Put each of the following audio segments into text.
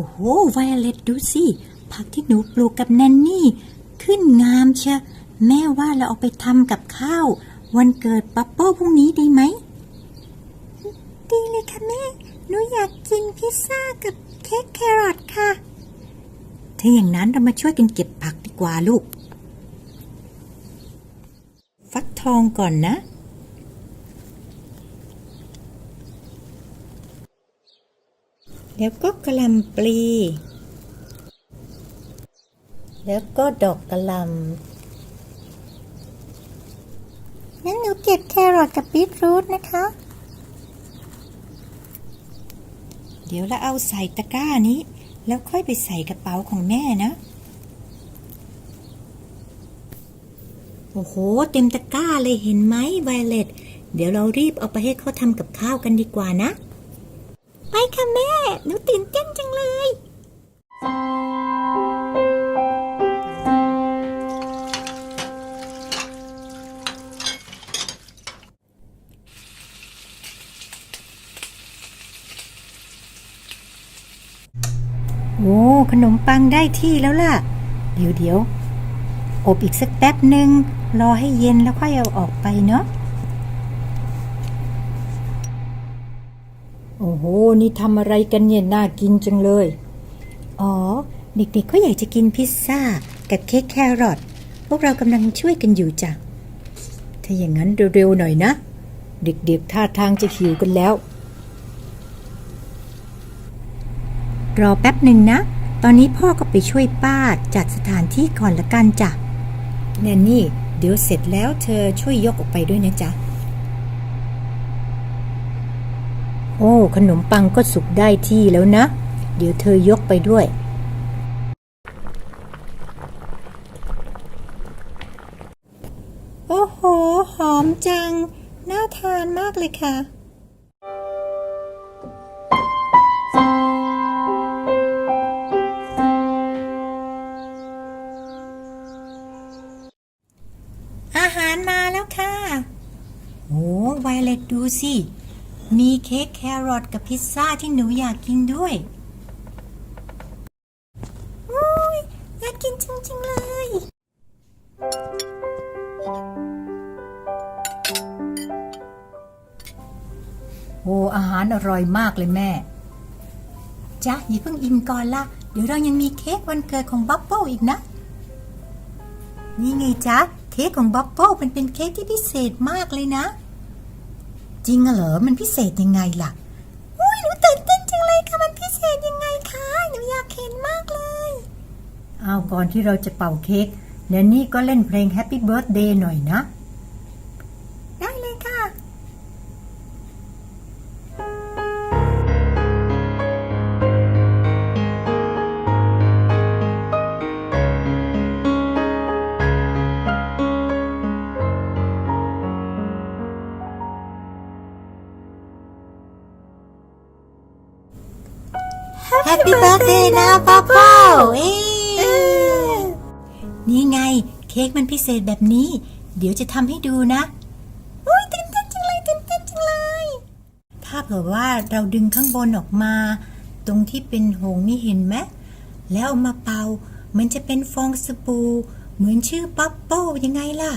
โอ้โหไวโอเลตดูสิ ผักที่หนูปลูกกับแนนนี่ ขึ้นงามเชียแม่ว่าเราเอาไปทำกับข้าว วันเกิดปัปโป้พรุ่งนี้ดีไหม ดีเลยค่ะแม่ หนูอยากกินพิซซ่ากับเค้กแครอทค่ะ ถ้าอย่างนั้นเรามาช่วยกันเก็บผักดีกว่าลูก ฟักทองก่อนนะ แล้วก็กระลำปลี แล้วก็ดอกกระลำงั้นหนูเก็บแครอทกับบีทรูทนะคะ เดี๋ยวเราเอาใส่ตะกร้านี้ แล้วค่อยไปใส่กระเป๋าของแม่นะ โอ้โห เต็มตะกร้าเลยเห็นไหมไวเลตเดี๋ยวเรารีบเอาไปให้เขาทำกับข้าวกันดีกว่านะ ไปค่ะแม่ หนูตื่นเต้นจังเลย โอ้ ขนมปังได้ที่แล้วล่ะ เดี๋ยวเดี๋ยวอบอีกสักแป๊บหนึ่งรอให้เย็นแล้วค่อยเอาออกไปเนาะ โอ้โห นี่ทำอะไรกันเนี่ยน่ากินจังเลย อ๋อ เด็กๆก็อยากจะกินพิซซ่ากับเค้กแครอท พวกเรากำลังช่วยกันอยู่จ้ะ ถ้าอย่างนั้นเร็วๆหน่อยนะ เด็กๆท่าทางจะหิวกันแล้ว รอแป๊บหนึ่งนะ ตอนนี้พ่อก็ไปช่วยป้าจัดสถานที่ก่อนละกันจ้ะแนนนี่ เดี๋ยวเสร็จแล้วเธอช่วยยกออกไปด้วยนะจ๊ะ โอ้ ขนมปังก็สุกได้ที่แล้วนะ เดี๋ยวเธอยกไปด้วย โอ้โห หอมจัง น่าทานมากเลยค่ะอาหารมาแล้วค่ะ โอ้ไวเลตดูสิ มีเค้กแครอทกับพิซซ่าที่หนูอยากกินด้วยโอ้ยอยากกินจริงๆเลย โอ้อาหารอร่อยมากเลยแม่จ้ะอย่าเพิ่งอิ่มก่อนละเดี๋ยวเรายังมีเค้กวันเกิดของบับเบิ้ลอีกนะ นี่ไงจ๊ะ เค้กของบับเบิ้ลมันเป็นเค้กที่พิเศษมากเลยนะ จริงเหรอ มันพิเศษยังไงล่ะ อุ้ยหนูตื่นเต้นจังเลยค่ะ มันพิเศษยังไงคะ หนูอยากเห็นมากเลย เอาก่อนที่เราจะเป่าเค้กแนนนี่ก็เล่นเพลง Happy Birthday หน่อยนะ Happy birthday นะป๊าป้าเอ้นี่ไงเค้กมันพิเศษแบบนี้ เดี๋ยวจะทำให้ดูนะโอ้ยตื่นเต้นจังเลยตื่นเต้นจังเลย ถ้าเผื่อว่าเราดึงข้างบนออกมา ตรงที่เป็นหงนี่เห็นไหมแล้วเอามาเป่ามันจะเป็นฟองสบู่เหมือนชื่อป๊อปโป้ยังไงล่ะ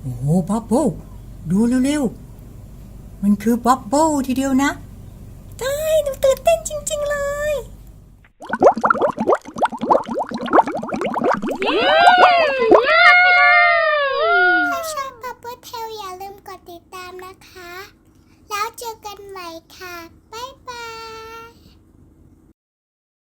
โอ้โหป๊อปโป้ดูเร็วๆ มันคือป๊อปโป้ทีเดียวนะ คะ แล้วเจอกันใหม่ค่ะ บ๊ายบาย